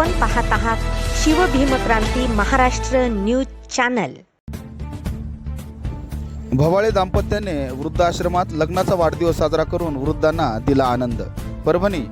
आपण पाहत आहात शिवभीमक्रांती महाराष्ट्र न्यूज चॅनल. भवाळे दाम्पत्याने वृद्धाश्रमात लग्नाचा वाढदिवस साजरा करून वृद्धांना दिला आनंद. परभणी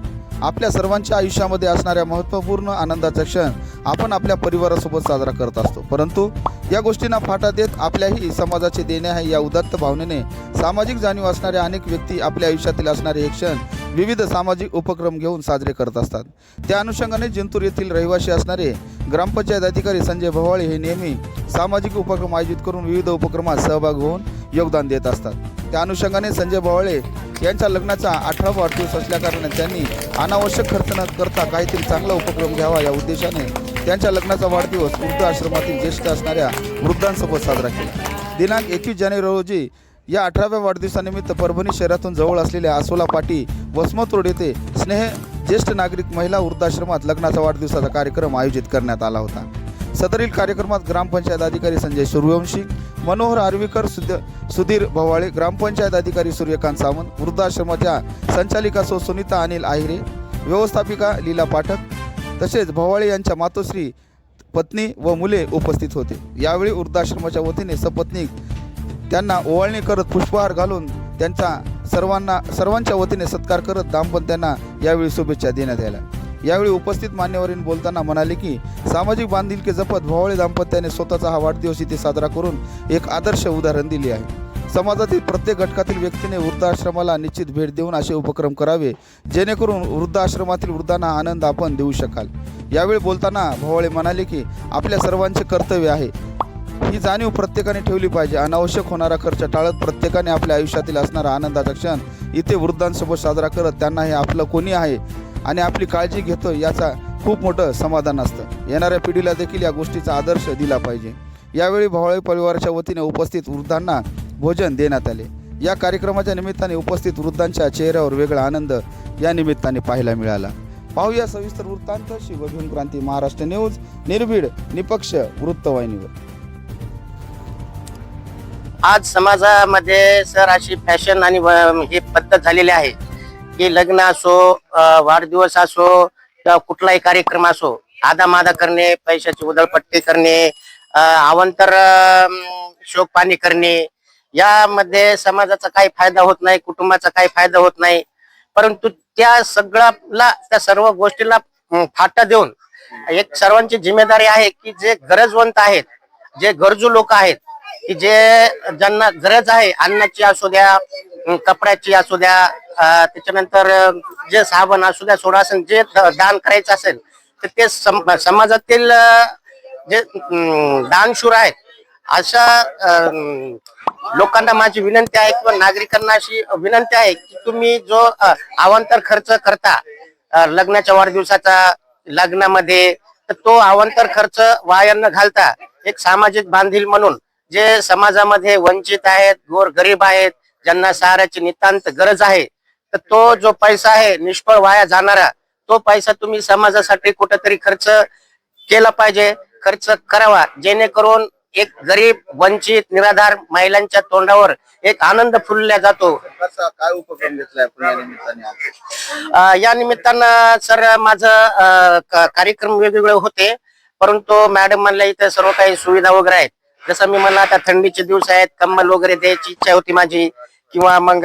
आपल्या सर्वांच्या आयुष्यामध्ये असणाऱ्या महत्त्वपूर्ण आनंदाचा क्षण आपण आपल्या परिवारासोबत साजरा करत असतो. परंतु या गोष्टींना फाटा देत आपल्याही समाजाचे देणे आहे या उदात्त भावनेने सामाजिक जाणीव असणाऱ्या अनेक व्यक्ती आपल्या आयुष्यातील असणारे हे क्षण विविध सामाजिक उपक्रम घेऊन साजरे करत असतात. त्या अनुषंगाने जिंतूर येथील रहिवासी असणारे ग्रामपंचायत अधिकारी संजय भवाळे हे नेहमी सामाजिक उपक्रम आयोजित करून विविध उपक्रमात सहभाग होऊन योगदान देत असतात. त्या अनुषंगाने संजय भवाळे यांच्या लग्नाचा अठरा वाढदिवस असल्याकारणाने त्यांनी अनावश्यक खर्च न करता काहीतरी चांगला उपक्रम घ्यावा या उद्देशाने त्यांच्या लग्नाचा वाढदिवस वृद्ध आश्रमातील ज्येष्ठ असणाऱ्या वृद्धांसोबत साजरा केला. दिनांक एकवीस जानेवारी रोजी या अठराव्या वाढदिवसानिमित्त परभणी शहरातून जवळ असलेल्या आसोला पाटी वसमत रोड येथे स्नेह ज्येष्ठ नागरिक महिला वृद्धाश्रमात लग्नाचा वाढदिवसाचा कार्यक्रम आयोजित करण्यात आला होता. सदरील कार्यक्रमात ग्रामपंचायत अधिकारी संजय सूर्यवंशी मनोहर आर्वीकर सुद सुधीर भवाळे ग्रामपंचायत अधिकारी सूर्यकांत सावंत वृद्धाश्रमाच्या संचालिका सो सुनीता अनिल आहिरे व्यवस्थापिका लीला पाठक तसेच भवाळे यांच्या मातोश्री पत्नी व मुले उपस्थित होते. यावेळी वृद्धाश्रमाच्या वतीने सपत्नीक त्यांना ओवाळणी करत पुष्पहार घालून त्यांचा सर्वांना सर्वांच्या वतीने सत्कार करत दाम्पत्यांना यावेळी शुभेच्छा देण्यात आल्या यावेळी उपस्थित मान्यवरीन बोलताना म्हणाले की सामाजिक बांधिलकी जपत भोवळे दाम्पत्याने स्वतःचा हा वाढदिवस इथे साजरा करून एक आदर्श उदाहरण दिले आहे. समाजातील प्रत्येक घटकातील व्यक्तीने वृद्धाश्रमाला निश्चित भेट देऊन असे उपक्रम करावे जेणेकरून वृद्धाश्रमातील वृद्धांना आनंद आपण देऊ शकाल. यावेळी बोलताना भोवळे म्हणाले की आपल्या सर्वांचे कर्तव्य आहे ही जाणीव प्रत्येकाने ठेवली पाहिजे. अनावश्यक होणारा खर्च टाळत प्रत्येकाने आपल्या आयुष्यातील असणारा आनंदाचा क्षण इथे वृद्धांसोबत साजरा करत त्यांना हे आपलं कोणी आहे आणि आपली काळजी घेतो याचा खूप मोठं समाधान असतं. येणाऱ्या पिढीला देखील या गोष्टीचा आदर्श दिला पाहिजे. यावेळी भावाळी परिवाराच्या वतीने उपस्थित वृद्धांना भोजन देण्यात आले. या कार्यक्रमाच्या निमित्ताने उपस्थित वृद्धांच्या चेहऱ्यावर वेगळा आनंद या निमित्ताने पाहायला मिळाला. पाहूया सविस्तर वृत्तांत शिवभीम क्रांती महाराष्ट्र न्यूज निर्भीड निपक्ष वृत्तवाहिनीवर. आज समाजामध्ये सर अशी फॅशन आणि ही पद्धत झालेली आहे की लग्न असो वाढदिवस असो किंवा कुठलाही कार्यक्रम असो आदामादा करणे पैशाची उधळपट्टी करणे अवंतर शोक पाणी करणे यामध्ये समाजाचा काही फायदा होत नाही कुटुंबाचा काही फायदा होत नाही. परंतु त्या सगळ्याला त्या सर्व गोष्टीला फाटा देऊन एक सर्वांची जिम्मेदारी आहे की जे गरजवंत आहेत जे गरजू लोक आहेत की जे ज्यांना गरज आहे अन्नाची असू द्या कपड्याची असू द्या त्याच्यानंतर जे साबण असू द्या सोडा असेल जे द- दान करायचं असेल तर ते सम- समाजातील जे दानशूर आहेत अशा लोकांना माझी विनंती आहे किंवा नागरिकांना अशी विनंती आहे की तुम्ही जो आवांतर अवांतर खर्च करता लग्नाच्या वाढदिवसाचा लग्नामध्ये तर तो अवांतर खर्च वायांना घालता एक सामाजिक बांधील म्हणून. जे समाजामध्ये वंचित आहेत गोर गरीब आहेत ज्यांना सहाऱ्याची नितांत गरज आहे तर तो जो पैसा आहे निष्फळ वाया जाणारा तो पैसा तुम्ही समाजासाठी कुठेतरी खर्च केला पाहिजे. खर्च करावा. जेणेकरून एक गरीब वंचित निराधार महिलांच्या तोंडावर एक आनंद फुलल्या जातो. काय उपक्रम घेतलाय या निमित्ताने सर माझं कार्यक्रम वेगवेगळे होते परंतु मॅडम म्हणल्या इथे सर्व काही सुविधा वगैरे आहेत. जसं मी म्हणलं आता थंडीचे दिवस आहेत कंबल वगैरे द्यायची इच्छा होती माझी किंवा मग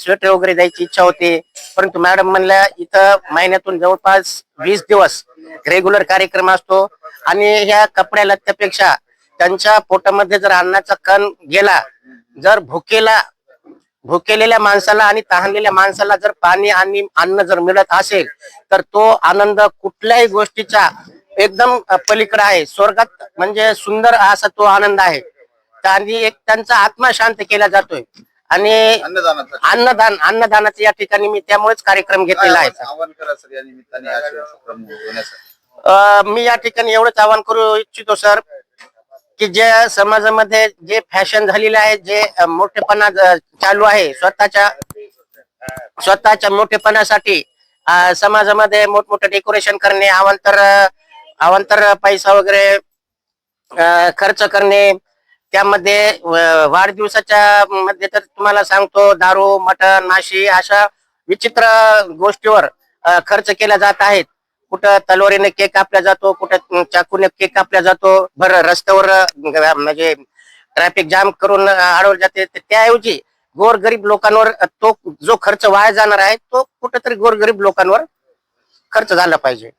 स्वेटर वगैरे द्यायची इच्छा होती. परंतु मॅडम म्हणल्या इथं महिन्यातून जवळपास वीस दिवस रेग्युलर कार्यक्रम असतो. आणि ह्या कपड्या लत्यापेक्षा त्यांच्या पोटामध्ये जर अन्नाचा कण गेला जर भुकेला भुकेलेल्या माणसाला आणि तहानलेल्या माणसाला जर पाणी आणि अन्न जर मिळत असेल तर तो आनंद कुठल्याही गोष्टीचा एकदम पलीकडे आहे. स्वर्गात म्हणजे सुंदर असा तो आनंद आहे. आणि एक त्यांचा आत्मा शांत केला जातोय. आणि अन्नदानाचा. अन्नदान अन्नदानाचा या ठिकाणी मी त्यामुळेच कार्यक्रम घेतलेला आहे आवाहन- आवाहन करा सर या निमित्ताने असे उपक्रम होण्यासाठी. अं, मी या ठिकाणी एवढंच आवाहन करू इच्छितो सर की जे समाजामध्ये जे फॅशन झालेले आहे जे अं, मोठेपणा ज- चालू आहे स्वतःच्या स्वतःच्या मोठेपणासाठी अं, समाजामध्ये मोठमोठे डेकोरेशन करणे अवांतर अवांतर पैसा वगैरे खर्च करणे त्यामध्ये वाढदिवसाच्या मध्ये तर तुम्हाला सांगतो दारू मटण माशी अशा विचित्र गोष्टीवर खर्च केला जात आहेत. कुठं तलवारीने केक कापला जातो कुठं चाकूने केक कापला जातो बरं रस्त्यावर म्हणजे ट्रॅफिक जाम करून अडवले जाते त्याऐवजी गोरगरीब लोकांवर तो जो खर्च वाया जाणार आहे तो कुठेतरी गोरगरीब लोकांवर खर्च झाला पाहिजे.